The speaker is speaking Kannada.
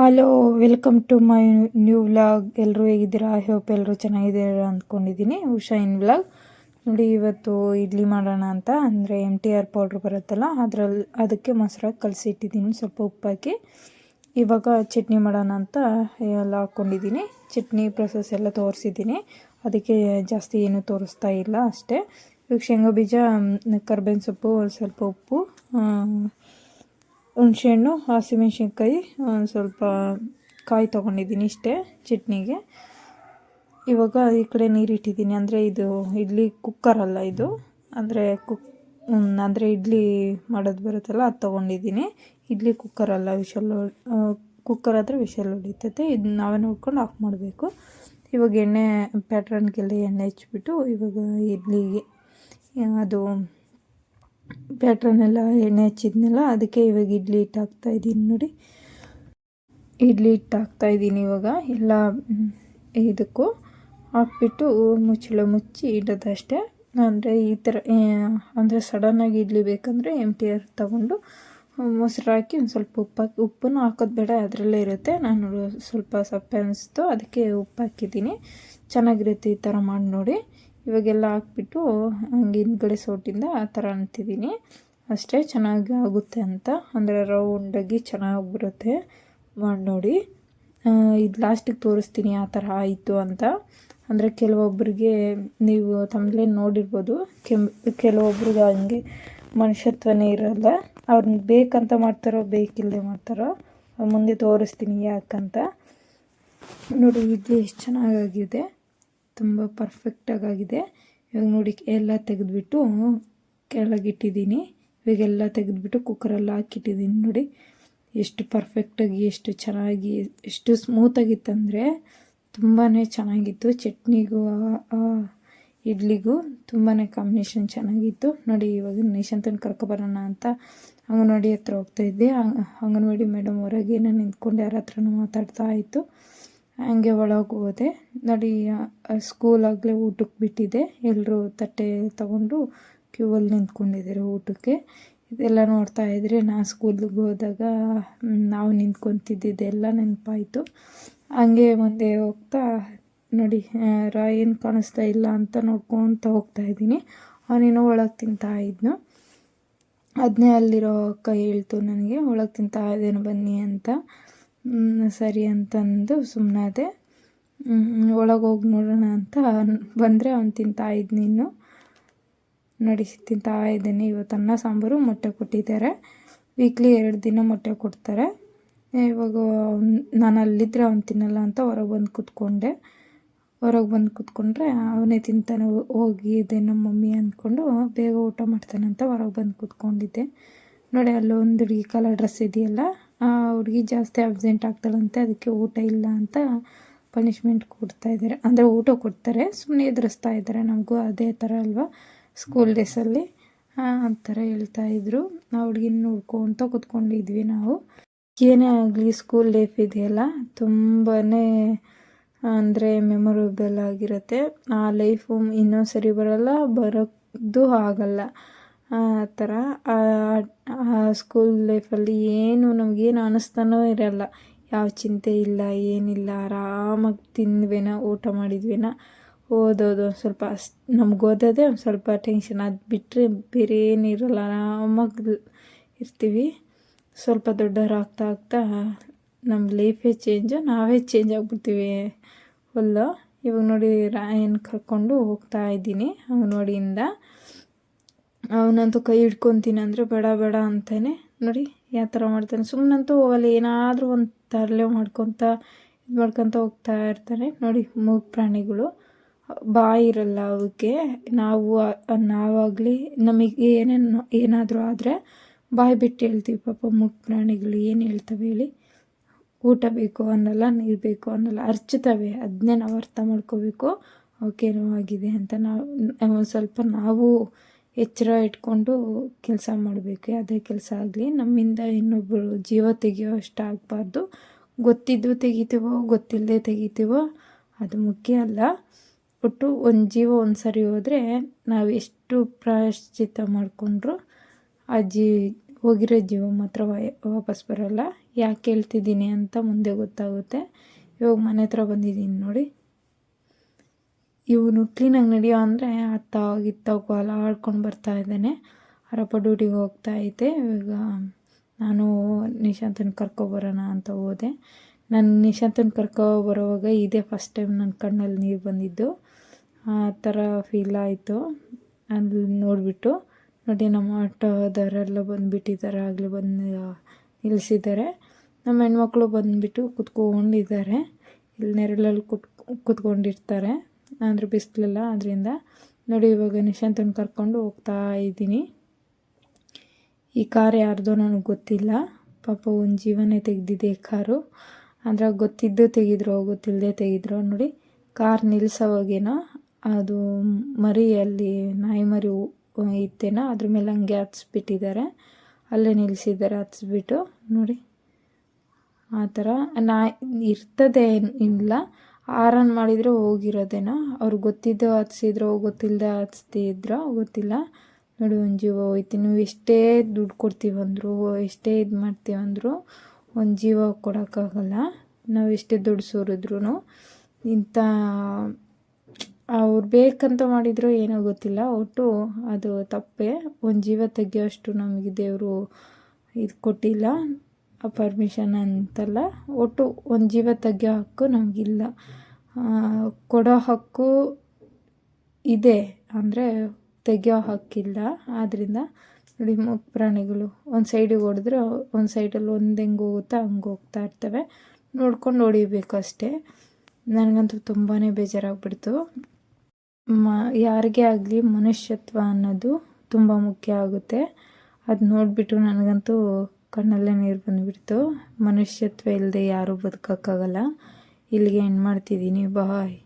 Hello welcome to my new vlog ಎಲ್ಲರೂ ಹೇಗಿದ್ದೀರಾ? ಐ ಹೋಪ್ ಎಲ್ಲರೂ ಚೆನ್ನಾಗಿದ್ದೀರಾ ಅಂದ್ಕೊಂಡಿದ್ದೀನಿ. ಉಷಾ ಇನ್ ವ್ಲಾಗ್ ನೋಡಿ, ಇವತ್ತು ಇಡ್ಲಿ ಮಾಡೋಣ ಅಂತ. ಅಂದರೆ ಎಂ ಟಿ ಆರ್ ಪೌಡ್ರ್ ಬರುತ್ತಲ್ಲ ಅದರಲ್ಲಿ ಅದಕ್ಕೆ ಮೊಸರಾಗಿ ಕಲಸಿಟ್ಟಿದ್ದೀನಿ. ಸ್ವಲ್ಪ ಉಪ್ಪಾಕಿ ಇವಾಗ ಚಟ್ನಿ ಮಾಡೋಣ ಅಂತ ಎಲ್ಲ ಹಾಕ್ಕೊಂಡಿದ್ದೀನಿ. ಚಟ್ನಿ ಪ್ರೊಸೆಸ್ ಎಲ್ಲ ತೋರಿಸಿದ್ದೀನಿ. ಅದಕ್ಕೆ ಜಾಸ್ತಿ ಏನೂ ತೋರಿಸ್ತಾ ಇಲ್ಲ ಅಷ್ಟೇ. ಇವಾಗ ಶೇಂಗಾ ಬೀಜ ಕರ್ಬೇವಿನ ಸೊಪ್ಪು, ಸ್ವಲ್ಪ ಉಪ್ಪು ಹುಣಸೆಹಣ್ಣು, ಹಸಿಮೆಣ್ಸಿನ್ಕಾಯಿ, ಒಂದು ಸ್ವಲ್ಪ ಕಾಯಿ ತೊಗೊಂಡಿದ್ದೀನಿ ಇಷ್ಟೇ ಚಟ್ನಿಗೆ. ಇವಾಗ ಈ ಕಡೆ ನೀರು ಇಟ್ಟಿದ್ದೀನಿ ಅಂದರೆ ಇದು ಇಡ್ಲಿ ಕುಕ್ಕರಲ್ಲ ಇದು. ಅಂದರೆ ಕುಕ್ ಅಂದರೆ ಇಡ್ಲಿ ಮಾಡೋದು ಬರುತ್ತಲ್ಲ ಅದು ತೊಗೊಂಡಿದ್ದೀನಿ. ಇಡ್ಲಿ ಕುಕ್ಕರಲ್ಲ ವಿಷಲ್ ಕುಕ್ಕರ್ ಆದರೆ ವಿಷಲ್ ಹೊಡಿತೈತೆ. ಇದು ನಾವೇ ನೋಡ್ಕೊಂಡು ಆಫ್ ಮಾಡಬೇಕು. ಇವಾಗ ಎಣ್ಣೆ ಪ್ಯಾಟ್ರನ್ಗೆಲ್ಲ ಎಣ್ಣೆ ಹಚ್ಚಿಬಿಟ್ಟು ಇವಾಗ ಇಡ್ಲಿಗೆ ಅದು ಪ್ಯಾಟ್ರನ್ನೆಲ್ಲ ಎಣ್ಣೆ ಹಚ್ಚಿದ್ನಲ್ಲ, ಅದಕ್ಕೆ ಇವಾಗ ಇಡ್ಲಿ ಹಿಟ್ಟು ಹಾಕ್ತಾಯಿದ್ದೀನಿ ನೋಡಿ. ಇಡ್ಲಿ ಹಿಟ್ಟು ಹಾಕ್ತಾಯಿದ್ದೀನಿ ಇವಾಗ, ಎಲ್ಲ ಇದಕ್ಕೂ ಹಾಕ್ಬಿಟ್ಟು ಮುಚ್ಚಳ ಮುಚ್ಚಿ ಇಡೋದಷ್ಟೇ. ಅಂದರೆ ಈ ಥರ ಅಂದರೆ ಸಡನ್ನಾಗಿ ಇಡ್ಲಿ ಬೇಕಂದರೆ ಎಂ ಟಿ ಆರ್ ತೊಗೊಂಡು ಮೊಸರು ಹಾಕಿ ಒಂದು ಸ್ವಲ್ಪ ಉಪ್ಪು ಉಪ್ಪನ್ನು ಹಾಕೋದು ಬೇಡ, ಅದರಲ್ಲೇ ಇರುತ್ತೆ. ನಾನು ಸ್ವಲ್ಪ ಸಪ್ಪೆ ಅನಿಸ್ತು, ಅದಕ್ಕೆ ಉಪ್ಪು ಹಾಕಿದ್ದೀನಿ. ಚೆನ್ನಾಗಿರುತ್ತೆ ಈ ಥರ ಮಾಡಿ ನೋಡಿ. ಇವಾಗೆಲ್ಲ ಹಾಕ್ಬಿಟ್ಟು ಹಂಗೆ ಹಿಂದ್ಗಡೆ ಸೋಟಿಂದ ಆ ಥರ ಅಂತಿದ್ದೀನಿ. ಅಷ್ಟೇ ಚೆನ್ನಾಗಿ ಆಗುತ್ತೆ ಅಂತ. ಅಂದರೆ ರೌಂಡಾಗಿ ಚೆನ್ನಾಗಿ ಬರುತ್ತೆ. ಮಾಡಿ ನೋಡಿ. ಇದು ಲಾಸ್ಟಿಗೆ ತೋರಿಸ್ತೀನಿ ಆ ಥರ ಆಯಿತು ಅಂತ. ಅಂದರೆ ಕೆಲವೊಬ್ಬರಿಗೆ ನೀವು ತಮ್ಮಲೇ ನೋಡಿರ್ಬೋದು. ಕೆಮ್ ಕೆಲವೊಬ್ರಿಗೆ ಹಂಗೆ ಮನುಷ್ಯತ್ವನೇ ಇರಲ್ಲ. ಅವ್ರನ್ನ ಬೇಕಂತ ಮಾಡ್ತಾರೋ ಬೇಕಿಲ್ಲದೆ ಮಾಡ್ತಾರೋ ಮುಂದೆ ತೋರಿಸ್ತೀನಿ ಯಾಕಂತ. ನೋಡಿ, ಇದು ಎಷ್ಟು ಚೆನ್ನಾಗಾಗಿದೆ. ತುಂಬ ಪರ್ಫೆಕ್ಟಾಗಿದೆ ಇವಾಗ ನೋಡಿ, ಎಲ್ಲ ತೆಗೆದ್ಬಿಟ್ಟು ಕೆಳಗಿಟ್ಟಿದ್ದೀನಿ ಇವಾಗೆಲ್ಲ ತೆಗೆದ್ಬಿಟ್ಟು ಕುಕ್ಕರಲ್ಲಿ ಹಾಕಿಟ್ಟಿದ್ದೀನಿ ನೋಡಿ. ಎಷ್ಟು ಪರ್ಫೆಕ್ಟಾಗಿ ಎಷ್ಟು ಚೆನ್ನಾಗಿ, ಎಷ್ಟು ಸ್ಮೂತಾಗಿತ್ತಂದರೆ ತುಂಬಾ ಚೆನ್ನಾಗಿತ್ತು. ಚಟ್ನಿಗೂ ಇಡ್ಲಿಗೂ ತುಂಬಾ ಕಾಂಬಿನೇಷನ್ ಚೆನ್ನಾಗಿತ್ತು. ನೋಡಿ, ಇವಾಗ ನಿಶಾಂತನ ಕರ್ಕೊಬರೋಣ ಅಂತ ಅಂಗನವಾಡಿ ಹತ್ರ ಹೋಗ್ತಾಯಿದ್ದೆ ಅಂಗನವಾಡಿ ಮೇಡಮ್ ಹೊರಗೆ ನಾನು ನಿಂತ್ಕೊಂಡು, ಯಾರ ಹತ್ರನೂ ಮಾತಾಡ್ತಾ ಇತ್ತು. ಹಂಗೆ ಒಳಗೆ ಹೋದೆ. ನೋಡಿ ಸ್ಕೂಲಾಗಲೇ ಊಟಕ್ಕೆ ಬಿಟ್ಟಿದೆ ಎಲ್ಲರೂ ತಟ್ಟೆ ತಗೊಂಡು ಕ್ಯೂವಲ್ಲಿ ನಿಂತ್ಕೊಂಡಿದ್ದಾರೆ ಊಟಕ್ಕೆ. ಇದೆಲ್ಲ ನೋಡ್ತಾ ಇದ್ರೆ ನಾ ಸ್ಕೂಲಿಗೆ ಹೋದಾಗ ನಾವು ನಿಂತ್ಕೊತಿದ್ದಿದ್ದೆಲ್ಲ ನೆನಪಾಯಿತು. ಹಂಗೆ ಮುಂದೆ ಹೋಗ್ತಾ, ನೋಡಿ ಏನು ಕಾಣಿಸ್ತಾ ಇಲ್ಲ ಅಂತ ನೋಡ್ಕೊತ ಹೋಗ್ತಾ ಇದ್ದೀನಿ. ಅವನೇನೋ ಒಳಗೆ ತಿಂತಾ ಇದ್ನು. ಅದನ್ನೇ ಅಲ್ಲಿರೋ ಅಕ್ಕ ಹೇಳ್ತು ನನಗೆ, ಒಳಗೆ ತಿಂತಾ ಇದ್ದೇನೆ ಬನ್ನಿ ಅಂತ. ಸರಿ ಅಂತಂದು ಸುಮ್ಮನಾದೆ ಒಳಗೆ ಹೋಗಿ ನೋಡೋಣ ಅಂತ ಬಂದರೆ ಅವ್ನು ತಿಂತಾ ನೀನು. ನೋಡಿ, ತಿಂತಾ ಇದ್ದೀನಿ. ಇವತ್ತು ಅನ್ನ, ಸಾಂಬಾರು, ಮೊಟ್ಟೆ ಕೊಟ್ಟಿದ್ದಾರೆ. ವೀಕ್ಲಿ ಎರಡು ದಿನ ಮೊಟ್ಟೆ ಕೊಡ್ತಾರೆ. ಇವಾಗ ನಾನು ಅಲ್ಲಿದ್ದರೆ ಅವ್ನು ತಿನ್ನಲ್ಲ ಅಂತ ಹೊರಗೆ ಬಂದು ಕೂತ್ಕೊಂಡೆ. ಹೊರಗೆ ಬಂದು ಕೂತ್ಕೊಂಡ್ರೆ ಅವನೇ ತಿಂತಾನೆ ಹೋಗಿ ಇದೆ ನಮ್ಮ ಮಮ್ಮಿ ಅಂದ್ಕೊಂಡು ಬೇಗ ಊಟ ಮಾಡ್ತಾನೆ ಅಂತ ಹೊರಗೆ ಬಂದು ಕೂತ್ಕೊಂಡಿದ್ದೆ. ನೋಡಿ, ಅಲ್ಲೊಂದು ಹುಡುಗಿ ಕಲರ್ ಡ್ರೆಸ್ ಇದೆಯಲ್ಲ ಹುಡುಗಿ ಜಾಸ್ತಿ ಅಬ್ಸೆಂಟ್ ಆಗ್ತಾಳಂತೆ, ಅದಕ್ಕೆ ಊಟ ಇಲ್ಲ ಅಂತ ಪನಿಷ್ಮೆಂಟ್ ಕೊಡ್ತಾ ಇದ್ದಾರೆ ಅಂದರೆ ಊಟ ಕೊಡ್ತಾರೆ ಸುಮ್ಮನೆ ಎದುರಿಸ್ತಾ ಇದ್ದಾರೆ ನಮಗೂ ಅದೇ ಥರ ಅಲ್ವಾ? ಸ್ಕೂಲ್ ಡೇಸಲ್ಲಿ ಆ ಥರ ಹೇಳ್ತಾಯಿದ್ರು ನಾವು ಹುಡುಗಿನ ನೋಡ್ಕೊತ ಕೂತ್ಕೊಂಡಿದ್ವಿ ನಾವು. ಏನೇ ಆಗಲಿ ಸ್ಕೂಲ್ ಲೈಫ್ ಇದೆಯಲ್ಲ? ತುಂಬಾ ಅಂದರೆ ಮೆಮೊರೇಬಲ್ ಆಗಿರುತ್ತೆ. ಆ ಲೈಫು ಇನ್ನೊಂದು ಸರಿ ಬರೋಲ್ಲ, ಬರೋದು ಆಗಲ್ಲ. ಆ ಥರ ಸ್ಕೂಲ್ ಲೈಫಲ್ಲಿ ಏನು ನಮಗೇನು ಅನ್ನಿಸ್ತಾನೋ ಇರಲ್ಲ. ಯಾವ ಚಿಂತೆ ಇಲ್ಲ, ಏನಿಲ್ಲ, ಆರಾಮಾಗಿ ತಿಂದ್ವೇನ, ಊಟ ಮಾಡಿದ್ವೇನ, ಓದೋದು ಒಂದು ಸ್ವಲ್ಪ ಅಷ್ಟು ನಮ್ಗೆ ಓದೋದೇ ಒಂದು ಸ್ವಲ್ಪ ಟೆನ್ಷನ್ ಅದು ಬಿಟ್ಟರೆ ಬೇರೆ ಏನಿರಲ್ಲ ಆರಾಮಾಗಿ ಇರ್ತೀವಿ. ಸ್ವಲ್ಪ ದೊಡ್ಡವ್ರು ಆಗ್ತಾ ಆಗ್ತಾ ನಮ್ಮ ಲೈಫೇ ಚೇಂಜು ನಾವೇ ಚೇಂಜ್ ಆಗಿಬಿಡ್ತೀವಿ ಫುಲ್ಲು ಇವಾಗ ನೋಡಿ ರಾಯನ್ ಕರ್ಕೊಂಡು ಹೋಗ್ತಾ ಇದ್ದೀನಿ ಅಂಗನವಾಡಿಯಿಂದ. ಅವನಂತೂ ಕೈ ಹಿಡ್ಕೊತೀನಿ ಅಂದರೆ ಬೇಡ ಬೇಡ ಅಂತಾನೆ. ನೋಡಿ, ಯಾವ ಥರ ಮಾಡ್ತಾನೆ. ಸುಮ್ಮನಂತೂ ಹೋಗಲ್ಲ ಏನಾದರೂ ಒಂದು ತರಲೆ ಮಾಡ್ಕೊತ, ಇದು ಮಾಡ್ಕೊತ ಹೋಗ್ತಾ ಇರ್ತಾನೆ. ನೋಡಿ, ಮೂಗು ಪ್ರಾಣಿಗಳು. ಬಾಯಿ ಇರಲ್ಲ ಅವಕ್ಕೆ ನಾವು ನಾವಾಗಲಿ ನಮಗೆ ಏನೇನು, ಏನಾದರೂ ಆದರೆ ಬಾಯಿ ಬಿಟ್ಟು ಹೇಳ್ತೀವಿ ಪಾಪ ಮೂಗು ಪ್ರಾಣಿಗಳು ಏನು ಹೇಳ್ತವೆ ಹೇಳಿ. ಊಟ ಬೇಕು ಅನ್ನಲ್ಲ, ನೀರು ಬೇಕು ಅನ್ನಲ್ಲ, ಅರ್ಚುತ್ತವೆ. ಅದನ್ನೇ ನಾವು ಅರ್ಥ ಮಾಡ್ಕೋಬೇಕು. ಅವಕ್ಕೇನೋ ಆಗಿದೆ ಅಂತ ನಾವು ಸ್ವಲ್ಪ ನಾವು ಎಚ್ಚರ ಇಟ್ಕೊಂಡು ಕೆಲಸ ಮಾಡಬೇಕು. ಯಾವುದೇ ಕೆಲಸ ಆಗಲಿ, ನಮ್ಮಿಂದ ಇನ್ನೊಬ್ಬರು ಜೀವ ತೆಗಿಯೋ ಅಷ್ಟು ಆಗಬಾರ್ದು. ಗೊತ್ತಿದ್ದು ತೆಗಿತೀವೋ, ಗೊತ್ತಿಲ್ಲದೆ ತೆಗಿತೀವೋ, ಅದು ಮುಖ್ಯ ಅಲ್ಲ. ಒಟ್ಟು ಒಂದು ಜೀವ ಒಂದು ಸರಿ ಹೋದರೆ ನಾವು ಎಷ್ಟು ಪ್ರಾಯಶ್ಚಿತ್ತ ಮಾಡಿಕೊಂಡ್ರು ಆ ಜೀ, ಹೋಗಿರೋ ಜೀವ ಮಾತ್ರ ವಾಪಸ್ ಬರೋಲ್ಲ. ಯಾಕೆ ಹೇಳ್ತಿದ್ದೀನಿ ಅಂತ ಮುಂದೆ ಗೊತ್ತಾಗುತ್ತೆ. ಇವಾಗ ಮನೆ ಹತ್ರ ಬಂದಿದ್ದೀನಿ ನೋಡಿ. ಇವನು ಕ್ಲೀನಾಗಿ ನಡೆಯೋ ಅಂದರೆ ಅತ್ತ, ಇತ್ತ ಎಲ್ಲ ಆಡ್ಕೊಂಡು ಬರ್ತಾ ಇದ್ದಾನೆ. ಅವರಪ್ಪ ಡ್ಯೂಟಿಗೆ ಹೋಗ್ತಾ ಐತೆ ಇವಾಗ ನಾನು ನಿಶಾಂತನ ಕರ್ಕೊಬರೋಣ ಅಂತ ಹೋದೆ. ನಾನು ನಿಶಾಂತನ ಕರ್ಕೊ ಬರೋವಾಗ ಇದೇ ಫಸ್ಟ್ ಟೈಮ್ ನನ್ನ ಕಣ್ಣಲ್ಲಿ ನೀರು ಬಂದಿದ್ದು. ಆ ಥರ ಫೀಲ್ ಆಯಿತು. ಅಲ್ಲಿ ನೋಡಿಬಿಟ್ಟು, ನೋಡಿ ನಮ್ಮ ಆಟೋದವರೆಲ್ಲ ಬಂದುಬಿಟ್ಟಿದ್ದಾರೆ. ಆಗಲೇ ಬಂದು ನಿಲ್ಲಿಸಿದ್ದಾರೆ. ನಮ್ಮ ಹೆಣ್ಮಕ್ಳು ಬಂದುಬಿಟ್ಟು ಕುತ್ಕೊಂಡಿದ್ದಾರೆ. ಇಲ್ಲಿ ನೆರಳಲ್ಲಿ ಕುತ್ ಕುತ್ಕೊಂಡಿರ್ತಾರೆ. ಅಂದರೆ ಬಿಸಿಲಿಲ್ಲ ಅದರಿಂದ ನೋಡಿ ಇವಾಗ ನಿಶಾಂತನ ಕರ್ಕೊಂಡು ಹೋಗ್ತಾ ಇದ್ದೀನಿ. ಈ ಕಾರ್ ಯಾರ್ದೋ ನನಗೆ ಗೊತ್ತಿಲ್ಲ. ಪಾಪ ಒಂದು ಜೀವನೇ ತೆಗೆದಿದೆ ಕಾರು. ಅಂದರೆ ಗೊತ್ತಿದ್ದು ತೆಗೆದ್ರು ಗೊತ್ತಿಲ್ಲದೆ ತೆಗೆದ್ರು ನೋಡಿ, ಕಾರ್ ನಿಲ್ಲಿಸೋವಾಗೇನೋ ಅದು ಮರಿ ಅಲ್ಲಿ ನಾಯಿ ಮರಿ ಇತ್ತೇನೋ, ಅದ್ರ ಮೇಲೆ ಹಂಗೆ ಹಚ್ಬಿಟ್ಟಿದ್ದಾರೆ ಅಲ್ಲೇ ನಿಲ್ಲಿಸಿದ್ದಾರೆ ಹಚ್ಬಿಟ್ಟು ನೋಡಿ. ಆ ಥರ ನಾಯಿ ಇರ್ತದೆ ಇಲ್ಲ. ಆರನ್ ಮಾಡಿದರೆ ಹೋಗಿರೋದೇನೋ? ಅವ್ರು ಗೊತ್ತಿದ್ದೋ ಹಚ್ಸಿದ್ರೋ ಗೊತ್ತಿಲ್ಲದೆ ಹಚ್ತಿದ್ರೋ ಗೊತ್ತಿಲ್ಲ. ನೋಡಿ ಒಂದು ಜೀವ ಹೋಯ್ತು. ನೀವು ಎಷ್ಟೇ ದುಡ್ಡು ಕೊಡ್ತೀವಂದ್ರು, ಎಷ್ಟೇ ಇದು ಮಾಡ್ತೀವಂದ್ರು, ಒಂದು ಜೀವ ಕೊಡೋಕ್ಕಾಗಲ್ಲ. ನಾವು ಎಷ್ಟೇ ದುಡ್ಡು ಸೋರಿದ್ರು ಇಂಥ ಅವ್ರು ಬೇಕಂತ ಮಾಡಿದ್ರು ಏನೋ ಗೊತ್ತಿಲ್ಲ. ಒಟ್ಟು ಅದು ತಪ್ಪೇ. ಒಂದು ಜೀವ ತೆಗಿಯೋಷ್ಟು ನಮಗೆ ದೇವರು ಇದು ಕೊಟ್ಟಿಲ್ಲ. ಪರ್ಮಿಷನ್ ಅಂತಲ್ಲ. ಒಟ್ಟು ಒಂದು ಜೀವ ತೆಗೆಯೋ ಹಕ್ಕು ನಮಗಿಲ್ಲ. ಕೊಡೋ ಹಕ್ಕು ಇದೆ ಅಂದರೆ ತೆಗೆಯೋ ಹಕ್ಕಿಲ್ಲ. ಆದ್ದರಿಂದ ನೋಡಿ ಪ್ರಾಣಿಗಳು ಒಂದು ಸೈಡಿಗೆ ಹೊಡೆದ್ರೆ ಒಂದು ಸೈಡಲ್ಲಿ ಒಂದು ಹೆಂಗೆ ಹೋಗುತ್ತಾ ಹಂಗೆ ಹೋಗ್ತಾ ಇರ್ತವೆ. ನೋಡ್ಕೊಂಡು ಹೊಡಿಬೇಕು ಅಷ್ಟೇ. ನನಗಂತೂ ತುಂಬಾ ಬೇಜಾರಾಗ್ಬಿಡ್ತು. ಮ, ಯಾರಿಗೇ ಆಗಲಿ ಮನುಷ್ಯತ್ವ ಅನ್ನೋದು ತುಂಬ ಮುಖ್ಯ ಆಗುತ್ತೆ. ಅದು ನೋಡಿಬಿಟ್ಟು ನನಗಂತೂ ಕಣ್ಣಲ್ಲೇ ನೀರು ಬಂದುಬಿಡ್ತು. ಮನುಷ್ಯತ್ವ ಇಲ್ಲದೆ ಯಾರೂ ಬದುಕೋಕ್ಕಾಗಲ್ಲ. ಇಲ್ಲಿಗೆ ಎಂಡ್ ಮಾಡ್ತಿದ್ದೀನಿ. ಬಾಯ್